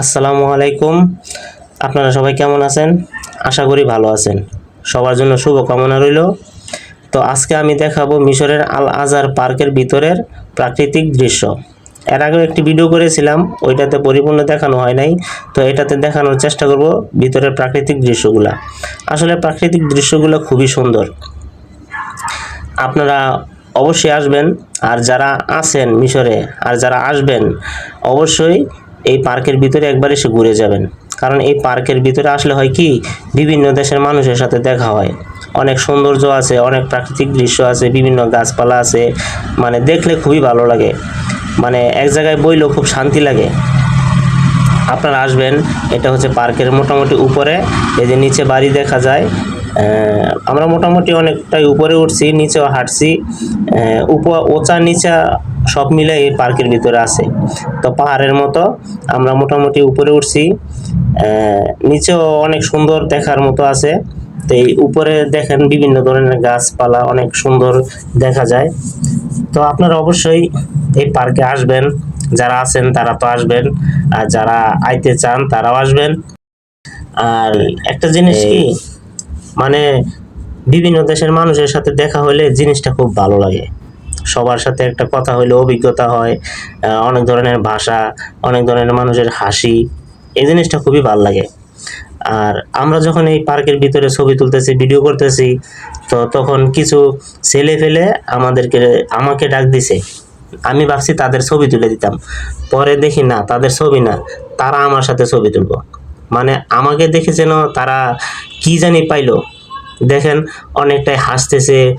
আসসালামু আলাইকুম। আপনারা সবাই কেমন আছেন? আশা করি ভালো আছেন। সবার জন্য শুভকামনা রইল। তো আজকে আমি দেখাবো মিশরের আল আজার পার্কের ভিতরের প্রাকৃতিক দৃশ্য। এর আগেও একটি ভিডিও করেছিলাম, ওইটাতে পরিপূর্ণ দেখানো হয় নাই। তো এটাতে দেখানোর চেষ্টা করব ভিতরের প্রাকৃতিক দৃশ্যগুলা। আসলে প্রাকৃতিক দৃশ্যগুলো খুবই সুন্দর। আপনারা অবশ্যই আসবেন, আর যারা আছেন মিশরে, আর যারা আসবেন, অবশ্যই এই পার্কের ভিতরে একবার এসে ঘুরে যাবেন। কারণ এই পার্কের ভিতরে আসলে হয় কি, বিভিন্ন দেশের মানুষের সাথে দেখা হয়। অনেক সৌন্দর্য আছে, অনেক প্রাকৃতিক দৃশ্য আছে, বিভিন্ন গাছপালা আছে। মানে দেখলে খুবই ভালো লাগে। মানে এক জায়গায় বইলেও খুব শান্তি লাগে। আপনারা আসবেন, এটা হচ্ছে পার্কের মোটামুটি উপরে। এই যে নিচে বাড়ি দেখা যায়। আমরা মোটামুটি অনেকটাই উপরে উঠছি, নিচেও হাঁটছি। উপ ওচা নিচা সব মিলে এই পার্কের ভিতরে আছে। তো পাহাড়ের মতো আমরা মোটামুটি উপরে উঠছি। নিচেও অনেক সুন্দর দেখার মতো আছে। তো এই উপরে দেখেন বিভিন্ন ধরনের গাছপালা অনেক সুন্দর দেখা যায়। তো আপনারা অবশ্যই এই পার্কে আসবেন। যারা আছেন তারা তো আসবেন। আর যারা আইতে চান তারাও আসবেন। আর একটা জিনিস কি মানে বিভিন্ন দেশের মানুষের সাথে দেখা হলে জিনিসটা খুব ভালো লাগে। সবার সাথে একটা কথা হইলে অভিজ্ঞতা হয় অনেক ধরনের ভাষা, অনেক ধরনের মানুষের হাসি, এই জিনিসটা খুবই ভালো লাগে। আর আমরা যখন এই পার্কের ভিতরে ছবি তুলতেছি ভিডিও করতেছি, তো তখন কিছু ছেলে ফেলে আমাদেরকে, আমাকে ডাক দিছে। আমি ভাবছি তাদের ছবি তুলে দিতাম। পরে দেখি না, তাদের ছবি না, তারা আমার সাথে ছবি তুলবো। মানে আমাকে দেখে যেন তারা কি জানি পাইলো। দেখেন অনেকটাই হাসতেছে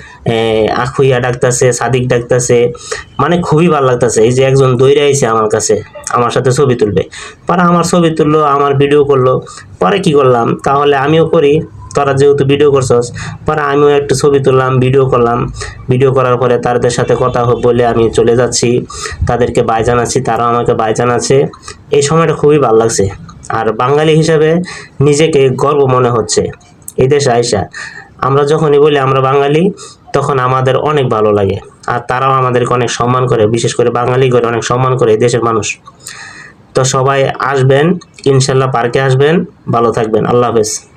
আখুইয়া ডাকতেছে, সাদিক ডাকতেছে মানে খুবই ভালো লাগতেছে। এই যে একজন দৈরে আইছে আমার কাছে, আমার সাথে ছবি তুলবে। পরে আমার ছবি তুললো, আমার ভিডিও করল, পরে কি করলাম? তাহলে আমিও করি, তোরা যেহেতু ভিডিও করছস, পরে আমিও একটু ছবি তুললাম ভিডিও করলাম। ভিডিও করার পরে তাদের সাথে কথা হ- বলে আমি চলে যাচ্ছি, তাদেরকে বাই জানাচ্ছি তারাও আমাকে বাই জানাচ্ছে এই সময়টা খুবই ভালো লাগছে। আর বাঙালি হিসাবে নিজেকে গর্ব মনে হচ্ছে। এই দেশে আমরা যখনই বলি আমরা বাঙালি, তখন আমাদের অনেক ভালো লাগে। আর তারাও আমাদেরকে অনেক সম্মান করে, বিশেষ করে বাঙালি করে অনেক সম্মান করে এই দেশের মানুষ। তো সবাই আসবেন, ইনশাল্লাহ পার্কে আসবেন, ভালো থাকবেন। আল্লাহ হাফেজ।